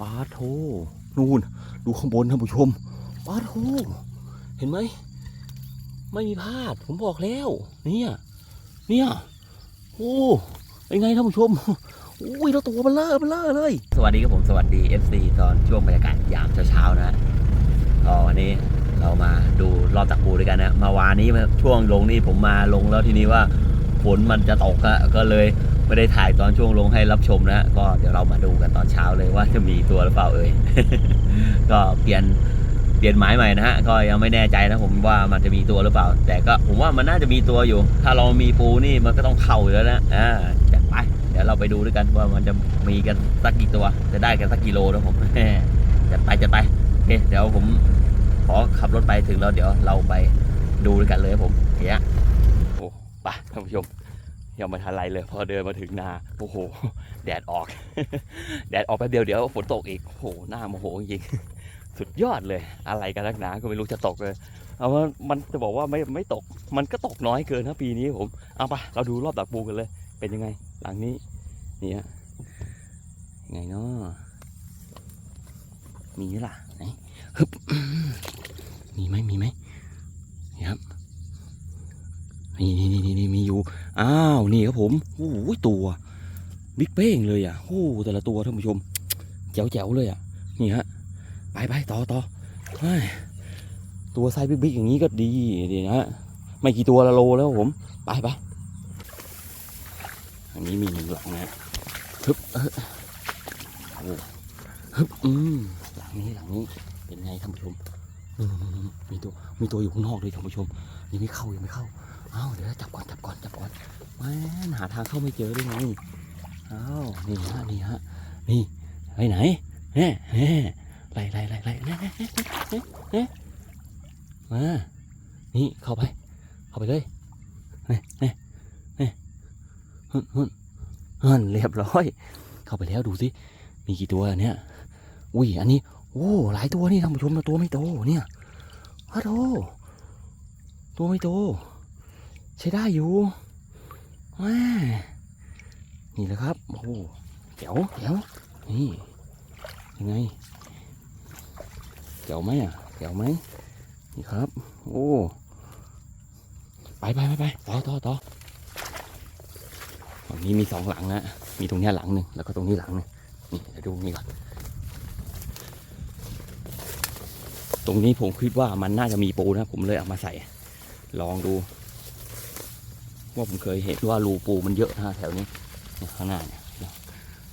ปาโทนู่น ดูข้างบนท่านผู้ชมปาโทเห็นไหม ไม่มีพลาด ผมบอกแล้ว เนี่ย เนี่ย โอ้เป็นไงท่านผู้ชมอุ้ยแล้วตัวมันเลอะมันเลอะเลย สวัสดีครับผมสวัสดี FC ตอนช่วงบรรยากาศยามเช้าๆนะก็วันนี้เรามาดูรอบตักปูด้วยกันนะ มาวานนี้ช่วงลงนี่ผมมาลงแล้วทีนี้ว่าฝนมันจะตกอะก็เลย ไม่ได้ถ่ายตอนช่วงลงให้รับชมนะก็เดี๋ยวเรามาดูกันตอนเช้าเลยว่าจะมีตัวหรือเปล่าเอ่ย ก็เปลี่ยนเปลี่ยนไม้ใหม่นะฮะก็ยังไม่แน่ใจนะผมว่ามันจะมีตัวหรือเปล่า แต่ก็ผมว่ามันน่าจะมีตัวอยู่ ถ้าเรามีปูนี่มันก็ต้องเข้าอยู่แล้วนะอ่าจัดไปเดี๋ยวเราไปดูด้วยกันว่ามันจะมีกันสักกี่ตัว จะได้กันสักกิโลนะผมจัดไปจัดไปโอเคเดี๋ยวผมขอขับรถไปถึงแล้วเดี๋ยวเราไปดูด้วยกันเลยผมเนี้ยโอ้ไปท่านผู้ชม ยังไม่ทันไรเลย พอเดินมาถึงนา โอ้โห แดดออก แดดออกแป๊บเดียวเดี๋ยวฝนตกอีก โอ้โห หน้าโมโหจริงสุดยอดเลย อะไรกันนักหนาก็ไม่รู้จะตกเลย เอาว่ามันจะบอกว่าไม่ไม่ตก มันก็ตกน้อยเกินนะปีนี้ผม เอาไปเราดูรอบดักปูกันเลย เป็นยังไง หลังนี้ นี่ฮะยังไงเนาะมีไหมล่ะไหนฮึบมีไหมมีไหมนี่ครับ นี่นี่นี่นี่มีอยู่ อ้าว นี่ครับผมโอ้โหตัวบิ๊กเป้งเลยอะโอ้โหแต่ละตัวท่านผู้ชม แจ๋วแจ๋วๆเลยอะ นี่ฮะ ไปไปต่อต่อตัวไซส์บิ๊กๆอย่างนี้ก็ดีดีนะฮะ ไม่กี่ตัวละโลแล้วผม ไปไปอันนี้มีหนึ่งหลังนะฮึบเออโอ้ฮึบอืมหลังนี้หลังนี้ เป็นไงท่านผู้ชมมมีตัว มีตัวอยู่ข้างนอกด้วยท่านผู้ชม ยังไม่เข้ายังไม่เข้า เอาเดี๋ยวจับก่อนจับก่อนจับก่อนแม่หาทางเข้าไม่เจอได้ไงเอานี่ฮะนี่ฮะนี่ไปไหนแน่แน่ไล่ไล่ไล่ไล่แน่แน่แน่มานี่เข้าไป เข้าไปเลยเน่เน่เน่ฮึ่นฮึ่นฮึ่นเรียบร้อย เข้าไปแล้วดูสิมีกี่ตัวเนี่ยอุ้ยอันนี้โอ้หลายตัวนี่ท่านผู้ชมตัวไม่โตเนี่ยฮัลโหลตัวไม่โต ใช้ได้อยู่แม่นี่แหละครับ โอ้โหเจ๋วเจ๋วนี่ยังไงเจ๋วไหมอะเจ๋วไหมนี่ครับ โอ้ไปไปไปไปต่อต่อต่อฝั่งนี้มีสองหลังนะมีตรงนี้หลังหนึ่งแล้วก็ตรงนี้หลังหนึงนี่เดี๋ยวดูนี่ก่อนตรงนี้ผมคิดว่ามันน่าจะมีปูนะ ผมเลยเอามาใส่ ลองดู ว่าผมเคยเห็นว่ารูปูมันเยอะนะแถวนี้ข้างหน้าเนี่ย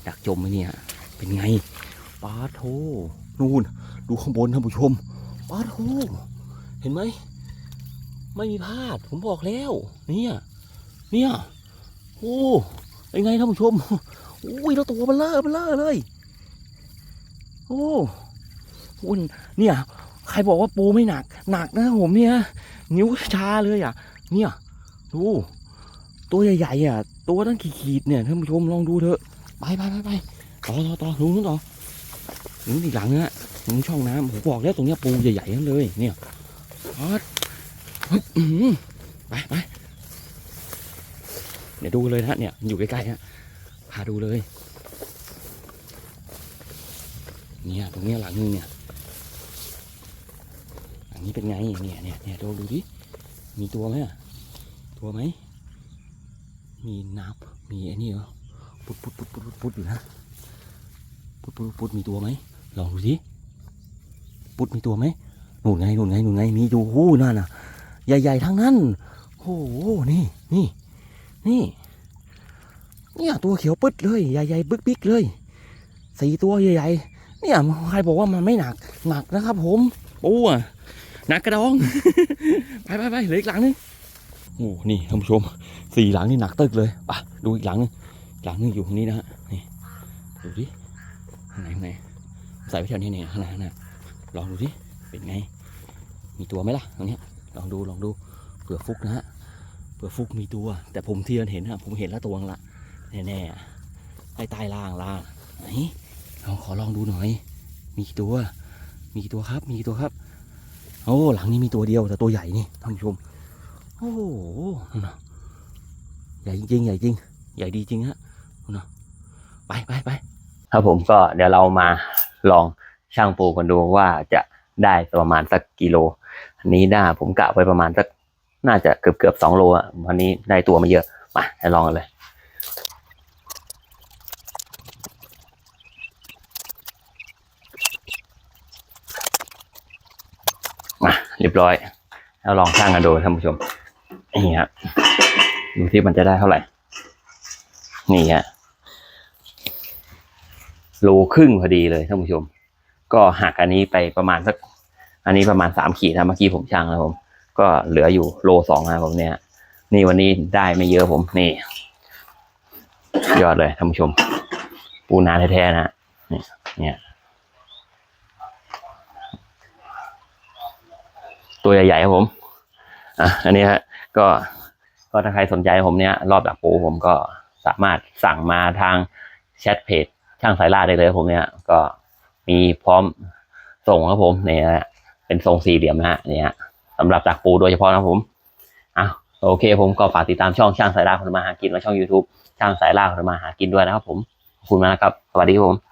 ดักจมไหมเนี่ย เป็นไงปลาโทนู่นดูข้างบนท่านผู้ชมปลาโทเห็นไหมไม่มีพลาดผมบอกแล้ว เนี่ยเนี่ยโอ้เป็นไงท่านผู้ชมอุ้ยแล้วตัวมันเลอะมันเลอะเลยโอ้อุ่นเนี่ย ใครบอกว่าปูไม่หนัก หนักนะผมเนี่ย นิ้วชาเลยอะ เนี่ย ดู ตัวใหญ่ๆอะ ตัวตั้งขีดๆเนี่ยท่านผู้ชมลองดูเถอะ ไปไปไปไปต่อต่อต่อลุงนู้นต่อลุงอีกหลังนะลุงช่องน้ำผมบอกแล้วตรงเนี้ยปูใหญ่ๆทั้งเลย เนี่ยพัดฮึบอื้อหือไปไปเดี๋ยวดูเลยนะเนี่ยอยู่ใกล้ๆฮะพาดูเลย เนี่ยตรงเนี้ยหลังนึงเนี่ยหลังนี้เป็นไงเนี่ยเนี่ยเนี่ยดูดูดิมีตัวไหมอะตัวไหม มีน้ำมีไอ้นี่เหรอปุดปุดปุดปุดปุดปุดอยู่นะปุดปุดปุดมีตัวไหมลองดูสิปุดมีตัวไหมนู่นไงนู่นไงนู่นไงมีอยู่หู้นั่นน่ะ ใหญ่ๆทั้งนั้นโอ้โหนี่นี่นี่เนี่ยตัวเขียวปึ๊ดเลยใหญ่ๆปึ๊กปิ๊กเลยสี่ตัวใหญ่ๆเนี่ยใครบอกว่ามันไม่หนักหนักนะครับ ผมปูอะหนักกระดอง ไปไปไปเหลืออีกหลังนึง โอ้นี่ท่านผู้ชมสี่หลังนี่หนักตึกเลยป่ะดูอีกหลังนึงหลังนึงอยู่ตรงนี้นะฮะนี่ดูดิข้างในข้างในใส่ไว้แถวนี้เนี่ยข้างในข้างในลองดูดิเป็นไง มีตัวไหมล่ะตรงนี้ลองดูลองดูเผื่อฟุกนะฮะเผื่อฟุกมีตัว แต่ผมเทียนเห็นฮะผมเห็นแล้วตัวงละแน่ๆใต้ใต้ล่างล่างไหนเราขอลองดูหน่อย มีตัว มีตัวครับ มีตัวครับ โอ้หลังนี้มีตัวเดียวแต่ตัวใหญ่นี่ท่านผู้ชม โอ้โหนะใหญ่จริงๆใหญ่จริง ใหญ่ดีจริงฮะนะไปไปไปครับผมก็เดี๋ยวเรามาลองช่างปูกันดูว่าจะได้ประมาณสักกิโลอันนี้ได้ผมกะไว้ประมาณสักน่าจะเกือบเกือบสองโลอะวันนี้ได้ตัวมาเยอะมาให้ลองกันเลยมาเรียบร้อยแล้วลองช่างกันดูท่านผู้ชม นี่ฮะดูที่มันจะได้เท่าไหร่ นี่ฮะโลครึ่งพอดีเลยท่านผู้ชม ก็หักอันนี้ไปประมาณสัก อันนี้ประมาณสามขีดนะเมื่อกี้ผมช่างแล้วผม ก็เหลืออยู่โลสองนะผมเนี่ย นี่วันนี้ได้ไม่เยอะผมนี่ ยอดเลยท่านผู้ชม ปูนาแท้ๆนะนี่เนี่ยตัวใหญ่ๆครับผม อะอันนี้ฮะก็ก็ถ้าใครสนใจผมเนี่ยรอบดักปูผมก็สามารถสั่งมาทางแชทเพจช่างสายล่าได้เลยผมเนี่ยก็มีพร้อมส่งครับผมเนี่ยฮะเป็นทรงสี่เหลี่ยมนะฮะเนี่ยสำหรับดักปูโดยเฉพาะนะผมอะโอเคผมก็ฝากติดตามช่องช่างสายล่าคนมาหากินและช่อง YouTube ช่างสายล่าคนมาหากินด้วยนะครับผมขอบคุณมากครับสวัสดีครับผม